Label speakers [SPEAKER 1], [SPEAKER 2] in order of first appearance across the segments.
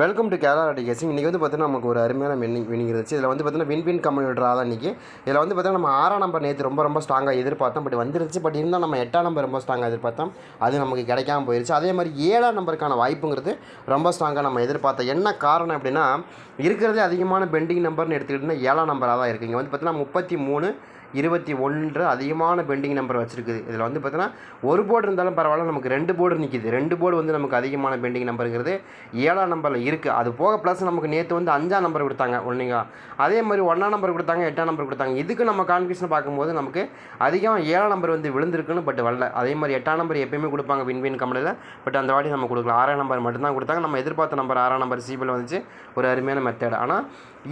[SPEAKER 1] Welcome to Kerala கேசிங் இன்றைக்கி வந்து பார்த்தீங்கன்னா நமக்கு ஒரு அருமையான வின்னிங் வினிங் இருந்துச்சு. இதில் வந்து பார்த்தீங்கன்னா வின் வின் கம்பெனி ட்ரா தான் இன்றைக்கி இதில் வந்து பார்த்தீங்கன்னா நம்ம ஆறாம் நம்பர் நேற்று ரொம்ப ரொம்ப ஸ்ட்ராங்காக எதிர்பார்த்தோம். பட் வந்துருச்சு பட் இருந்தால் நம்ம எட்டாம் நம்பர் ரொம்ப ஸ்ட்ராங்காக எதிர்பார்த்தோம். அது நமக்கு கிடைக்காம போயிடுச்சு அதே மாதிரி ஏழாம் நம்பருக்கான வாய்ப்புங்கிறது ரொம்ப ஸ்ட்ராங்காக நம்ம எதிர்பார்த்தோம். என்ன காரணம் அப்படின்னா இருக்கிறதே அதிகமான பெண்டிங் நம்பர்னு எடுத்துக்கிட்டிங்கன்னா ஏழாம் நம்பராக தான் இருக்குது இங்கே வந்து பார்த்தீங்கன்னா முப்பத்தி மூணு இருபத்தி ஒன்று அதிகமான பெண்டிங் நம்பர் வச்சுருக்குது. இதில் வந்து பார்த்தீங்கன்னா ஒரு போர்டு இருந்தாலும் பரவாயில்ல நமக்கு ரெண்டு போர்டு நிற்கிது ரெண்டு போர்டு வந்து நமக்கு அதிகமான பெண்டிங் நம்பருங்கிறது ஏழாம் நம்பரில் இருக்குது அது போக ப்ளஸ் நமக்கு நேற்று வந்து அஞ்சாம் நம்பர் கொடுத்தாங்க ஒன்றுங்க அதே மாதிரி ஒன்றாம் நம்பர் கொடுத்தாங்க எட்டாம் நம்பர் கொடுத்தாங்க. இதுக்கு நம்ம கான்ஃபியூஷன் பார்க்கும்போது நமக்கு அதிகமாக ஏழாம் நம்பர் வந்து விழுந்திருக்குன்னு பட் வரல. அதே மாதிரி எட்டாம் நம்பர் எப்பயுமே கொடுப்பாங்க வின் வின் கம்பெனியில் பட் அந்த வாட்டி நம்ம கொடுக்கல ஆறாம் நம்பர் மட்டும்தான் கொடுத்தாங்க. நம்ம எதிர்பார்த்த நம்பர் ஆறாம் நம்பர் சிபில் வந்துச்சு. ஒரு அருமையான மெத்தட் ஆனால்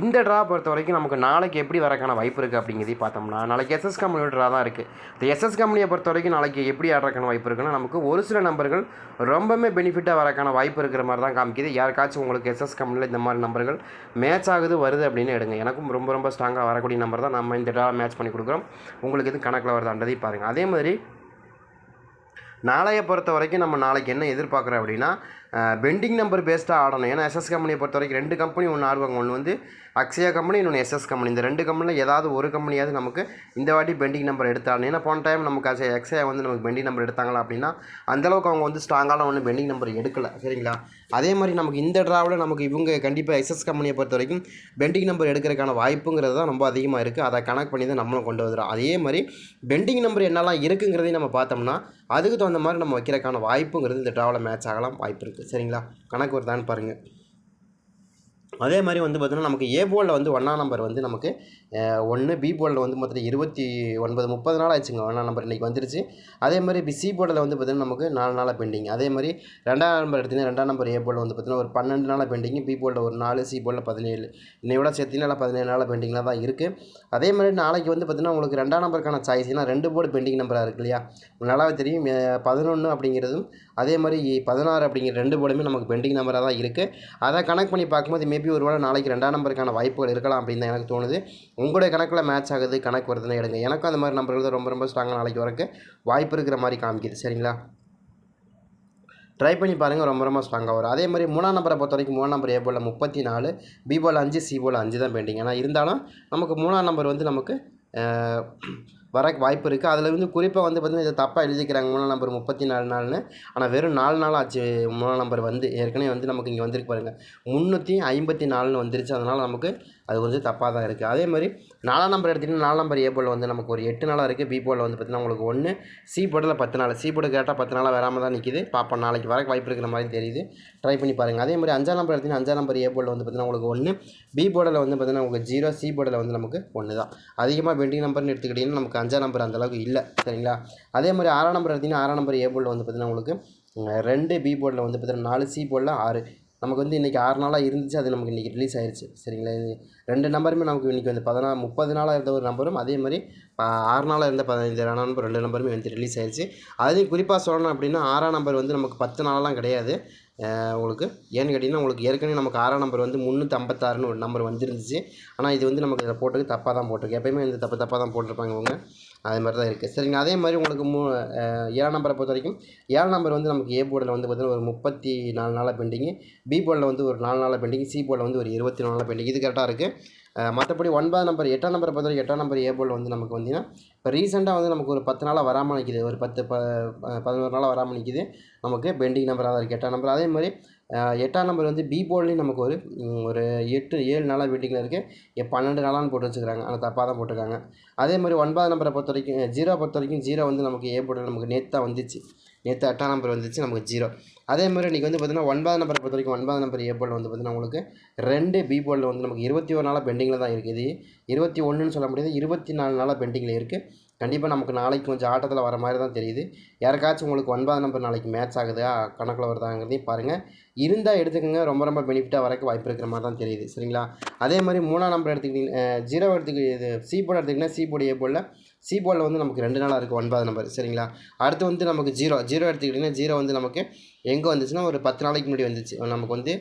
[SPEAKER 1] இந்த ட்ரா பொறுத்த வரைக்கும் நமக்கு நாளைக்கு எப்படி வரக்கான வாய்ப்பு இருக்குது அப்படிங்கிறதையும் பார்த்தோம்னா நாளைக்கு எஸ்எஸ் கம்பெனி தான் இருக்குது இந்த எஸ்எஸ் கம்பெனியை பொறுத்த வரைக்கும் நாளைக்கு எப்படி ஆடுறக்கான வாய்ப்பு இருக்குன்னா நமக்கு ஒரு சில நம்பர்கள் ரொம்பவுமே பெனிஃபிட்டாக வரக்கான வாய்ப்பு இருக்கிற மாதிரி தான் காமிக்குது. யாருக்காச்சும் உங்களுக்கு எஸ்எஸ் கம்பெனியில் இந்த மாதிரி நம்பர்கள் மேட்ச் ஆகுது வருது அப்படின்னு எடுங்க. எனக்கும் ரொம்ப ரொம்ப ஸ்ட்ராங்காக வரக்கூடிய நம்பர் தான் நம்ம இந்த ட்ரா மேட்ச் பண்ணி கொடுக்குறோம். உங்களுக்கு எதுவும் கணக்கில் வருதான்றதையும் பாருங்கள் அதே மாதிரி நாளைய பொறுத்த வரைக்கும் நம்ம நாளைக்கு என்ன எதிர்பார்க்குறோம் அப்படின்னா பெண்டிங் நம்பர் பேஸ்டாக ஆடணும். ஏன்னா எஸ்எஸ் கம்பெனியை பொறுத்த வரைக்கும் ரெண்டு கம்பெனி ஒன்று ஆடுவாங்க. ஒன்று வந்து அக்ஸியா கம்பெனி இன்னொன்று எஸ்எஸ் கம்பெனி இந்த ரெண்டு கம்பெனியில் ஏதாவது ஒரு கம்பெனியாவது நமக்கு இந்த வாட்டி பெண்டிங் நம்பர் எடுத்தாலும். ஏன்னா போன டைம் நமக்கு அக்ஷயா எக்ஸயா வந்து நமக்கு பெண்டிங் நம்பர் எடுத்தாங்களா அப்படின்னா அந்தளவுக்கு அவங்க வந்து ஸ்ட்ராங்கான ஒன்று பெண்டிங் நம்பர் எடுக்கலை. சரிங்களா? அதே மாதிரி நமக்கு இந்த ட்ராவில் நமக்கு இவங்க கண்டிப்பாக எஸ்எஸ் கம்பெனியை பொறுத்த வரைக்கும் பெண்டிங் நம்பர் எடுக்கிறதுக்கான வாய்ப்புங்கிறது தான் ரொம்ப அதிகமாக இருக்குது அதை கணக்கு பண்ணி தான் நம்மளும் கொண்டு வந்துடும் அதே மாதிரி பெண்டிங் நம்பர் என்னெல்லாம் இருக்குங்கிறதையும் நம்ம பார்த்தோம்னா அதுக்கு தகுந்த மாதிரி நம்ம வைக்கிறதுக்கான வாய்ப்புங்கிறது இந்த ட்ராவலில் மேட்ச் ஆகலாம் வாய்ப்பு இருக்குது சரிங்களா? கணக்கு வருதான்னு பாருங்கள் அதே மாதிரி வந்து பார்த்திங்கன்னா நமக்கு ஏ போலில் வந்து ஒன்றாம் நம்பர் வந்து நமக்கு ஒன்று பி போலில் வந்து மொத்தம் இருபத்தி ஒன்பது முப்பது நாள் ஆச்சுங்க ஒன்றாம் நம்பர் இன்றைக்கி வந்துருச்சு. அதே மாதிரி பி சி போர்டில் வந்து பார்த்திங்கன்னா நமக்கு நாலு நாளாக பெண்டிங் அதே மாதிரி ரெண்டாம் நம்பர் எடுத்திங்கன்னா ரெண்டாம் நம்பர் ஏ போலில் வந்து பார்த்திங்கன்னா ஒரு பன்னெண்டு நாளாக பெண்டிங் பி போலில் ஒரு நாலு சி போலில் பதினேழு. இன்னை விட சேர்த்தினால பதினேழு நாளாக பெண்டிங்லாம் தான் இருக்குது அதே மாதிரி நாளைக்கு வந்து பார்த்திங்கன்னா உங்களுக்கு ரெண்டாம் நம்பருக்கான சாய்ஸ் ஏன்னா ரெண்டு போர்டு பெண்டிங் நம்பராக இருக்கு இல்லையா? நல்லாவே தெரியும். பதினொன்று அப்படிங்கிறதும் அதே மாதிரி பதினாறு அப்படிங்கிற ரெண்டு போர்டுமே நமக்கு பெண்டிங் நம்பராக தான் இருக்குது அதை கனெக்ட் பண்ணி பார்க்கும்போது மேபி ஒரு வேளை நாளைக்கு ரெண்டாம் நம்பருக்கான வாய்ப்புகள் இருக்கலாம் அப்படின்னு தான் எனக்கு தோணுது. உங்களுடைய கணக்கில் மேட்ச் ஆகுது கணக்கு வருதுன்னு எடுங்க. எனக்கும் அந்த மாதிரி நம்பர்கள் தான் ரொம்ப ரொம்ப ஸ்ட்ராங்காக நாளைக்கு வரக்கு வாய்ப்பு இருக்கிற மாதிரி காமிக்குது. சரிங்களா? ட்ரை பண்ணி பாருங்கள் ரொம்ப ரொம்ப ஸ்ட்ராங்காக வரும். அதே மாதிரி மூணாம் நம்பரை பொறுத்த வரைக்கும் மூணாம் நம்பர் ஏ போல் முப்பத்தி நாலு பி போல் அஞ்சு சி போல் அஞ்சு தான் பெயிண்டிங் ஆனால் இருந்தாலும் நமக்கு மூணாம் நம்பர் வந்து நமக்கு வர வாய்ப்பு இருக்குது அதில் வந்து குறிப்பாக வந்து பார்த்திங்கன்னா இதை தப்பாக எழுதிக்கிறாங்க. மூணாம் நம்பர் முப்பத்தி நாலு நாள்னு. ஆனால் வெறும் நாலு நாள் ஆச்சு. மூணாம் நம்பர் வந்து ஏற்கனவே வந்து நமக்கு இங்கே வந்திருக்கு பாருங்கள் முந்நூற்றி ஐம்பத்தி நாலுன்னு வந்துருச்சு. அதனால் நமக்கு அது கொஞ்சம் தப்பாக தான் இருக்குது அதே மாதிரி நாலாம் நம்பர் எடுத்திங்கன்னா நாலாம் நம்பர் ஏ போல் வந்து நமக்கு ஒரு எட்டு நாளாக இருக்குது பி போல் வந்து பார்த்திங்கன்னா உங்களுக்கு ஒன்று சி போர்டில் பத்து நாள். சி போர்டு கேட்டால் பத்து நாளாக வராமல் தான் நிற்கிது பார்ப்போம் நாளைக்கு வர வாய்ப்பு இருக்கிற மாதிரி தெரியுது. ட்ரை பண்ணி பாருங்கள் அதே மாதிரி அஞ்சாம் நம்பர் எடுத்திங்கன்னா அஞ்சாம் நம்பர் ஏ போர்டில் வந்து பார்த்திங்கன்னா உங்களுக்கு ஒன்று பி போர்டில் வந்து பார்த்திங்கன்னா உங்களுக்கு ஜீரோ சி போர்டில் வந்து நமக்கு ஒன்று தான் அதிகமாக பெண்டிங் நம்பர்னு எடுத்துக்கிட்டிங்கன்னா நமக்கு அஞ்சாம் நம்பர் அந்தளவுக்கு இல்லை சரிங்களா? அதே மாதிரி ஆறாம் நம்பர் எடுத்திங்கன்னா ஆறாம் நம்பர் ஏ போர்டில் வந்து பார்த்திங்கன்னா உங்களுக்கு ரெண்டு பி போர்டில் வந்து பார்த்திங்கன்னா நாலு சி போர்டில் ஆறு. நமக்கு வந்து இன்றைக்கி ஆறு நாளாக இருந்துச்சு அது நமக்கு இன்றைக்கி ரிலீஸ் ஆயிடுச்சு சரிங்களா? இது ரெண்டு நம்பருமே நமக்கு இன்றைக்கி வந்து பதினா முப்பது நாளாக இருந்த ஒரு நம்பரும் அதே மாதிரி ஆறு நாளாக இருந்த பதினஞ்சு நம்பர் ரெண்டு நம்பருமே வந்து ரிலீஸ் ஆயிடுச்சு அதுலேயும் குறிப்பாக சொல்லணும் அப்படின்னா ஆறாம் நம்பர் வந்து நமக்கு பத்து நாளெலாம் கிடையாது. உங்களுக்கு. ஏன்னு கேட்டிங்கன்னா உங்களுக்கு ஏற்கனவே நமக்கு ஆறாம் நம்பர் வந்து முந்நூற்றி ஐம்பத்தாறுன்னு ஒரு நம்பர் வந்துருந்துச்சு. ஆனால் இது வந்து நமக்கு இதில் போட்டது தப்பாக தான் போட்டிருக்கு. எப்போயுமே இந்த தப்பு தப்பாக தான் போட்டிருப்பாங்க அவங்க அது மாதிரி தான் இருக்குது சரிங்க அதே மாதிரி உங்களுக்கு மூ ஏழாம் நம்பரை பொறுத்த வரைக்கும் ஏழாம் நம்பர் வந்து நமக்கு ஏ போர்டில் வந்து பார்த்திங்கன்னா ஒரு முப்பத்தி நாலு நாளாக பெண்டிங்கு பி போர்டில் வந்து ஒரு நாலு நாளாக பெண்டிங் சி போர்டில் வந்து ஒரு இருபத்தி நாலு நாளாக பெண்டிங் இது கரெக்டாக இருக்குது மற்றபடி ஒன்பதாம் நம்பர் எட்டாம் நம்பரை பொறுத்த வரைக்கும் எட்டாம் நம்பர் ஏ வந்து நமக்கு வந்தீங்கன்னா இப்போ ரீசெண்டாக வந்து நமக்கு ஒரு பத்து நாளாக வராமல் நிற்கிது ஒரு பத்து ப பதினோரு நாளாக வராமல் நிற்கிது நமக்கு பெண்டிங் நம்பராக தான் இருக்குது எட்டாம் நம்பர் அதே மாதிரி எட்டாம் நம்பர் வந்து பி போர்ட்லேயும் நமக்கு ஒரு ஒரு எட்டு ஏழு நாளாக வெயிட்டிங்கில் இருக்குது பன்னெண்டு நாளான்னு போட்டு வச்சுக்கிறாங்க. ஆனால் தப்பாக தான் போட்டிருக்காங்க. அதே மாதிரி ஒன்பதாம் நம்பரை பொறுத்த வரைக்கும் ஜீரோ பொறுத்த வரைக்கும் ஜீரோ வந்து நமக்கு ஏ போர்டில் நமக்கு நேற்று தான் வந்துச்சு. நேற்று எட்டாம் நம்பர் வந்துச்சு. நமக்கு ஜீரோ அதே மாதிரி இன்றைக்கி வந்து பார்த்திங்கன்னா ஒன்பதாம் நம்பரை பொறுத்த வரைக்கும் ஒன்பதாம் நம்பர் ஏ போர்டில் வந்து பார்த்திங்கன்னா உங்களுக்கு ரெண்டு பி போர்டில் வந்து நமக்கு இருபத்தி ஒரு நாளாக பெண்டிங்கில் தான் இருக்குது இருபத்தி ஒன்றுன்னு சொல்ல முடியாது இருபத்தி நாலு நாளாக பெண்டிங்கில் இருக்குது கண்டிப்பாக நமக்கு நாளைக்கு கொஞ்சம் ஆட்டத்தில் வர மாதிரி தான் தெரியுது. யாருக்காச்சும் உங்களுக்கு ஒன்பதாம் நம்பர் நாளைக்கு மேட்ச் ஆகுதா கணக்கில் வருதாங்கிறதையும் பாருங்கள் இருந்தால் எடுத்துக்கோங்க. ரொம்ப ரொம்ப பெனிஃபிட்டாக வரக்கு வாய்ப்பு இருக்கிற மாதிரி தான் தெரியுது. சரிங்களா? அதே மாதிரி மூணாம் நம்பர் எடுத்துக்கிட்டிங்க ஜீரோ எடுத்துக்க இது சி போர்டு எடுத்துக்கிட்டிங்கன்னா சி போர்டு ஏ போர்டில் சி போர்டில் வந்து நமக்கு ரெண்டு நாளாக இருக்குது ஒன்பது நம்பர் சரிங்களா? அடுத்து வந்து நமக்கு ஜீரோ ஜீரோ எடுத்துக்கிட்டிங்கன்னா ஜீரோ வந்து நமக்கு எங்கே வந்துச்சுன்னா ஒரு பத்து நாளைக்கு முன்னாடி வந்துச்சு. நமக்கு வந்து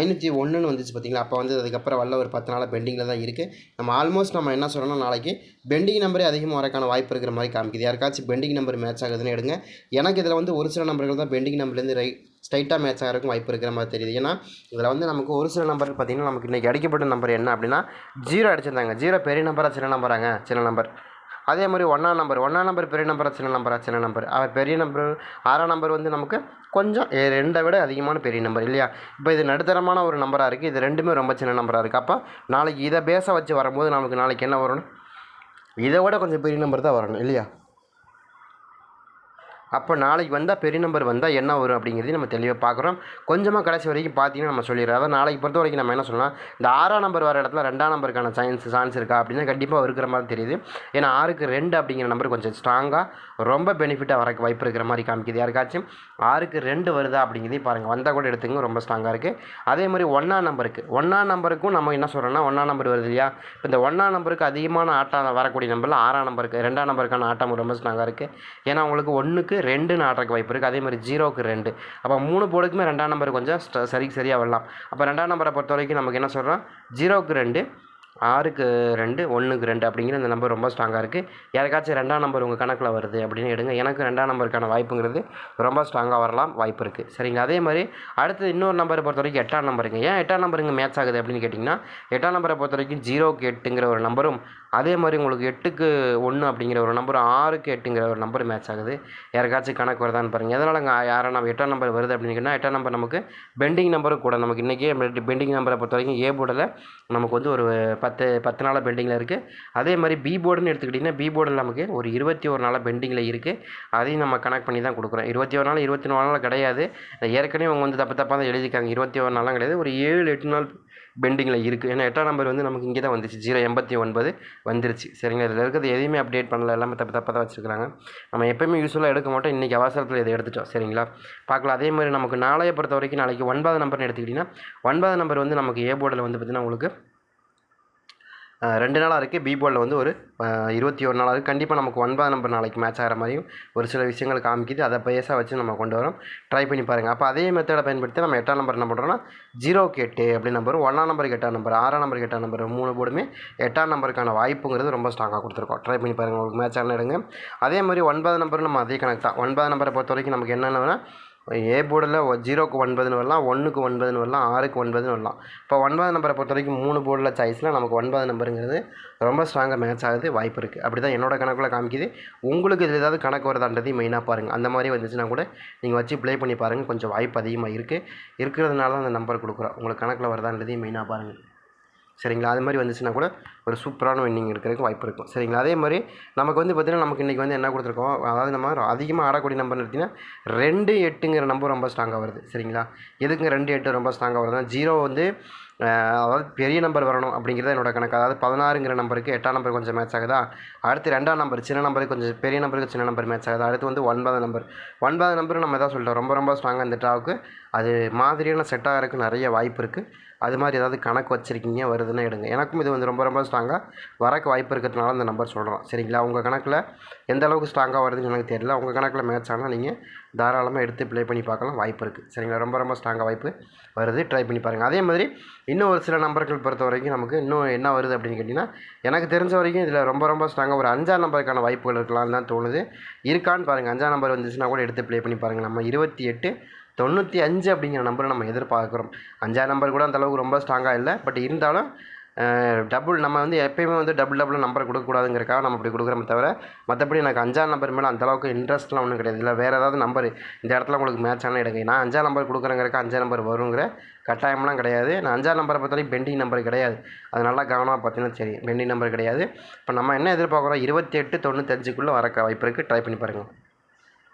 [SPEAKER 1] ஐநூற்றி ஒன்றுன்னு வந்துச்சு பார்த்திங்களா அப்போ வந்து அதுக்கப்புறம் வரல ஒரு பத்து நாளாக பெண்டிங்கில் தான் இருக்குது நம்ம ஆல்மோஸ்ட் நம்ம என்ன சொல்கிறோம்னா நாளைக்கு பெண்டிங் நம்பரே அதிகமாக வரக்கான வாய்ப்பு இருக்கிற மாதிரி காமிக்குது. யாருக்காச்சும் பெண்டிங் நம்பர் மேட்ச் ஆகுதுன்னு எடுங்க. எனக்கு இதில் வந்து ஒரு சில நம்பர்கள் தான் பெண்டிங் நம்பர்லேருந்து ரை ஸ்ட்ரைட்டாக மேட்ச் ஆகிறதுக்கும் வாய்ப்பு இருக்கிற மாதிரி தெரியுது. ஏன்னா இதில் வந்து நமக்கு ஒரு சில நம்பர் பார்த்திங்கன்னா நமக்கு இன்றைக்கி அடிக்கப்பட்ட நம்பர் என்ன அப்படின்னா ஜீரோ அடிச்சிருந்தாங்க. ஜீரோ பெரிய நம்பராக சின்ன நம்பராங்க சின்ன நம்பர் அதே மாதிரி ஒன்றாம் நம்பர் ஒன்றாம் நம்பர் பெரிய நம்பரா சின்ன நம்பரா சின்ன நம்பர் அவ பெரிய நம்பர் ஆறாம் நம்பர் வந்து நமக்கு கொஞ்சம் ரெண்டை விட அதிகமான பெரிய நம்பர் இல்லையா? இப்போ இது நடுத்தரமான ஒரு நம்பராக இருக்குது இது ரெண்டுமே ரொம்ப சின்ன நம்பராக இருக்குது அப்போ நாளைக்கு இதை பேச வச்சு வரும்போது நமக்கு நாளைக்கு என்ன வரணும்? இதை விட கொஞ்சம் பெரிய நம்பர் தான் வரணும் இல்லையா? அப்போ நாளைக்கு வந்தால் பெரிய நம்பர் வந்தால் என்ன வரும் அப்படிங்கிறதையும் நம்ம தெளிவாக பார்க்குறோம் கொஞ்சமாக கடைசி வரைக்கும் பார்த்தீங்கன்னா நம்ம சொல்லிடுறோம். அதாவது நாளைக்கு பொறுத்த வரைக்கும் நம்ம என்ன சொல்லலாம்? இந்த ஆறாம் நம்பர் வர இடத்துல ரெண்டாம் நம்பருக்கான சயின்ஸ் சான்ஸ் இருக்கா அப்படின்னா கண்டிப்பாக இருக்கிற மாதிரி தெரியுது. ஏன்னா ஆறுக்கு ரெண்டு அப்படிங்கிற நம்பர் கொஞ்சம் ஸ்ட்ராங்காக ரொம்ப பெனிஃபிட்டாக வரக்கு வாய்ப்பு இருக்கிற மாதிரி காமிக்குது. யாருக்காச்சும் ஆறுக்கு ரெண்டு வருதா அப்படிங்கிறதையும் பாருங்கள் வந்தால் கூட எடுத்துங்க ரொம்ப ஸ்ட்ராங்காக இருக்குது அதே மாதிரி ஒன்றாம் நம்பருக்கு ஒன்றாம் நம்பருக்கும் நம்ம என்ன சொல்கிறோன்னா ஒன்றாம் நம்பர் வருது இல்லையா? இப்போ இந்த ஒன்றாம் நம்பருக்கு அதிகமான ஆட்டம் வரக்கூடிய நம்பரில் ஆறாம் நம்பருக்கு ரெண்டாம் நம்பருக்கான ஆட்டம் ரொம்ப ஸ்ட்ராங்காக இருக்குது ஏன்னா உங்களுக்கு ஒன்றுக்கு ரெண்டுன்னு ஆடுறக்கு வாய்ப்பு இருக்குது அதே மாதிரி ஜீரோக்கு ரெண்டு. அப்போ மூணு போர்டுக்குமே ரெண்டாம் நம்பர் கொஞ்சம் சரி சரியாக வரலாம். அப்போ ரெண்டாம் நம்பரை பொறுத்த வரைக்கும் நமக்கு என்ன சொல்கிறோம் ஜீரோவுக்கு ரெண்டு ஆறுக்கு ரெண்டு ஒன்றுக்கு ரெண்டு அப்படிங்கிற இந்த நம்பர் ரொம்ப ஸ்ட்ராங்காக இருக்குது யாருக்காச்சும் ரெண்டாம் நம்பர் உங்கள் கணக்கில் வருது அப்படின்னு எடுங்க. எனக்கு ரெண்டாம் நம்பருக்கான வாய்ப்புங்கிறது ரொம்ப ஸ்ட்ராங்காக வரலாம் வாய்ப்பு இருக்குது சரிங்க. அதே மாதிரி அடுத்து இன்னொரு நம்பரை பொறுத்த வரைக்கும் எட்டாம் நம்பருங்க ஏன் எட்டாம் நம்பருங்க மேட்ச் ஆகுது அப்படின்னு கேட்டிங்கன்னா எட்டாம் நம்பரை பொறுத்த வரைக்கும் ஜீரோக்கு எட்டுங்கிற ஒரு நம்பரும் அதே மாதிரி உங்களுக்கு எட்டுக்கு ஒன்று அப்படிங்கிற ஒரு நம்பரும் ஆறுக்கு எட்டுங்கிற ஒரு நம்பர் மேட்ச் ஆகுது. யாருக்காச்சும் கணக்கு வருதான்னு பாருங்கள் எதனால் அங்கே யாரும் நம்ம எட்டாம் நம்பர் வருது அப்படின்னு கேட்டால் எட்டாம் நம்பர் நமக்கு பெண்டிங் நம்பரும் கூட நமக்கு இன்றைக்கே பெண்டிங் நம்பரை பொறுத்த வரைக்கும் ஏ போர்டில் நமக்கு வந்து ஒரு பத்து பத்து நாளாக பெண்டிங்கில் இருக்குது அதே மாதிரி பி போர்டுன்னு எடுத்துக்கிட்டிங்கன்னா பி போர்டில் நமக்கு ஒரு இருபத்தி ஒரு நாளாக பெண்டிங்கில் இருக்குது அதையும் நம்ம கனெக்ட் பண்ணி தான் கொடுக்குறோம். இருபத்தி ஒரு நாள் இருபத்தி நாலு நாள் கிடையாது. ஏற்கனவே அவங்க வந்து தப்பு தப்பாக தான் எழுதிக்காங்க இருபத்தி ஒரு நாளாம் கிடையாது. ஒரு ஏழு எட்டு நாள் பெண்டிங்கில் இருக்குது ஏன்னா எட்டாம் நம்பர் வந்து நமக்கு இங்கே தான் வந்துச்சு. ஜீரோ எண்பத்தி ஒன்பது வந்துருச்சு. சரிங்களா? இதில் இருக்கிறது எதையுமே அப்டேட் பண்ணல. எல்லாமே தப்பு தப்பாக தான் வச்சுருக்காங்க நம்ம எப்போயுமே யூஸ்ஃபுல்லாக எடுக்க மாட்டோம். இன்றைக்கி அவசரத்தில் இதை எடுத்துட்டோம். சரிங்களா? பார்க்கலாம். அதே மாதிரி நமக்கு நாளைய பொறுத்த வரைக்கும் நாளைக்கு ஒன்பது நம்பர்னு எடுத்துக்கிட்டிங்கன்னா ஒன்பது நம்பர் வந்து நமக்கு ஏ போர்டில் வந்து பார்த்திங்கன்னா உங்களுக்கு ரெண்டு நாளாக இருக்குது பி போர்டில் வந்து ஒரு இருபத்தி ஒரு நாளாக இருக்குது கண்டிப்பாக நமக்கு ஒன்பது நம்பர் நாளைக்கு மேட்ச் ஆகிற மாதிரியும் ஒரு சில விஷயங்கள் காமிக்குது. அதை பேஸாக வச்சு நம்ம கொண்டு வரோம். ட்ரை பண்ணி பாருங்கள் அப்போ அதே மெத்தடை பயன்படுத்தி நம்ம எட்டாம் நம்பர் என்ன பண்ணுறோம்னா ஜீரோக்கு எட்டு அப்படி நம்பர் ஒன்றாம் நம்பருக்கு எட்டாம் நம்பர் ஆறாம் நம்பருக்கு எட்டாம் நம்பர் மூணு போர்டுமே எட்டாம் நம்பருக்கான வாய்ப்புங்கிறது ரொம்ப ஸ்ட்ராங்காக கொடுத்துருக்கோம். ட்ரை பண்ணி பாருங்கள் உங்களுக்கு மேட்ச் ஆனால் எடுங்க. அதே மாதிரி ஒன்பது நம்பர் நம்ம அதே கணக்கு தான். ஒன்பது நம்பரை பொறுத்த வரைக்கும் நமக்கு என்னென்னா ஏ போர்டில் ஜீரோக்கு ஒன்பதுன்னு வரலாம் ஒன்றுக்கு ஒன்பதுன்னு வரலாம் ஆறுக்கு ஒன்பதுன்னு வரலாம். இப்போ ஒன்பது நம்பரை பொறுத்த வரைக்கும் மூணு போர்டில் சாய்ஸில் நமக்கு ஒன்பது நம்பருங்கிறது ரொம்ப ஸ்ட்ராங்காக மேட்ச் ஆகுது வாய்ப்பு இருக்குது. அப்படி தான் என்னோட கணக்கில் காமிக்குது. உங்களுக்கு இதில் ஏதாவது கணக்கு வருதான்றதையும் மெயினாக பாருங்கள் அந்த மாதிரி வந்துச்சுன்னா கூட நீங்கள் வச்சு ப்ளே பண்ணி பாருங்கள் கொஞ்சம் வாய்ப்பு அதிகமாக இருக்குது இருக்கிறதுனால தான் அந்த நம்பர் கொடுக்குறோம். உங்களுக்கு கணக்கில் வருதான்றதையும் மெயினாக பாருங்கள் சரிங்களா? அது மாதிரி வந்துச்சுன்னா கூட ஒரு சூப்பரான வின்னிங் இருக்கிறதுக்கு வாய்ப்பு இருக்கும். சரிங்களா? அதே மாதிரி நமக்கு வந்து பார்த்திங்கன்னா நமக்கு இன்றைக்கி வந்து என்ன கொடுத்துருக்கோம்? அதாவது நம்ம அதிகமாக ஆடக்கூடிய நம்பர் எடுத்திங்கன்னா ரெண்டு எட்டுங்கிற நம்பர் ரொம்ப ஸ்ட்ராங்காக வருது. சரிங்களா? எதுக்குங்க ரெண்டு எட்டு ரொம்ப ஸ்ட்ராங்காக வருதுன்னா ஜீரோ வந்து அதாவது பெரிய நம்பர் வரணும் அப்படிங்கிறது என்னோட கணக்கு. அதாவது பதினாறுங்கிற நம்பருக்கு எட்டாம் நம்பர் கொஞ்சம் மேட்ச் ஆகுதா? அடுத்து ரெண்டாம் நம்பர் சின்ன நம்பருக்கு கொஞ்சம் பெரிய நம்பருக்கு சின்ன நம்பர் மேட்ச் ஆகுது? அடுத்து வந்து ஒன்பது நம்பர் ஒன்பது நம்பர் நம்ம எதாவது சொல்லிட்டோம் ரொம்ப ரொம்ப ஸ்ட்ராங்காக இந்த டாவுக்கு அது மாதிரியான செட் ஆகிறதுக்கு நிறைய வாய்ப்பு இருக்குது அது மாதிரி ஏதாவது கணக்கு வச்சுருக்கீங்க வருதுன்னா எடுங்க. எனக்கும் இது வந்து ரொம்ப ரொம்ப ஸ்ட்ராங்காக வரக்கு வாய்ப்பு இருக்கிறதுனால அந்த நம்பர் சொல்கிறோம் சரிங்களா? உங்கள் கணக்கில் எந்த அளவுக்கு ஸ்ட்ராங்காக வருதுன்னு எனக்கு தெரியல. உங்கள் கணக்கில் மேட்ச் ஆனால் நீங்கள் தாராளமாக எடுத்து ப்ளே பண்ணி பார்க்கலாம் வாய்ப்பு இருக்குது சரிங்களா? ரொம்ப ரொம்ப ஸ்ட்ராங்காக வாய்ப்பு வருது. ட்ரை பண்ணி பாருங்கள் அதே மாதிரி இன்னும் ஒரு சில நம்பர்கள் பொறுத்த வரைக்கும் நமக்கு இன்னும் என்ன வருது அப்படின்னு கேட்டிங்கன்னா எனக்கு தெரிஞ்ச வரைக்கும் இதில் ரொம்ப ரொம்ப ஸ்ட்ராங்காக ஒரு அஞ்சாம் நம்பருக்கான வாய்ப்புகள் இருக்கலாம்னு தான் தோணுது. இருக்கான்னு பாருங்கள் அஞ்சாம் நம்பர் வந்துச்சுன்னா கூட எடுத்து ப்ளே பண்ணி பாருங்கள் நம்ம இருபத்தி எட்டு தொண்ணூற்றி அஞ்சு அப்படிங்கிற நம்பரை நம்ம எதிர்பார்க்குறோம். அஞ்சாறு நம்பர் கூட அந்த அளவுக்கு ரொம்ப ஸ்ட்ராங்காக இல்லை. பட் இருந்தாலும் டபுள் நம்ம வந்து எப்பயுமே வந்து டபுள் டபுள் நம்பர் கொடுக்கக்கூடாதுங்கிறக்காக நம்ம இப்படி கொடுக்குறோமே தவிர மற்றபடி எனக்கு அஞ்சாம் நம்பர் மேலே அந்தளவுக்கு இன்ட்ரெஸ்ட்லாம் ஒன்றும் கிடையாது. இல்லை வேறு ஏதாவது நம்பர் இந்த இடத்துல உங்களுக்கு மேட்ச் ஆனால் எடுங்க. நான் அஞ்சாம் நம்பர் கொடுக்குறேங்கிறக்க அஞ்சாம் நம்பர் வருங்கிற கட்டாயம்லாம் கிடையாது. நான் அஞ்சாம் நம்பரை பார்த்தாலும் பெண்டிங் நம்பர் கிடையாது. அது நல்லா கவனமாக பார்த்தீங்கன்னா சரி பெண்டிங் நம்பர் கிடையாது. இப்போ நம்ம என்ன எதிர்பார்க்குறோம்? இருபத்தி எட்டு தொண்ணூத்தஞ்சுக்குள்ளே வரக்க வாய்ப்பு இருக்குது ட்ரை பண்ணி பாருங்கள்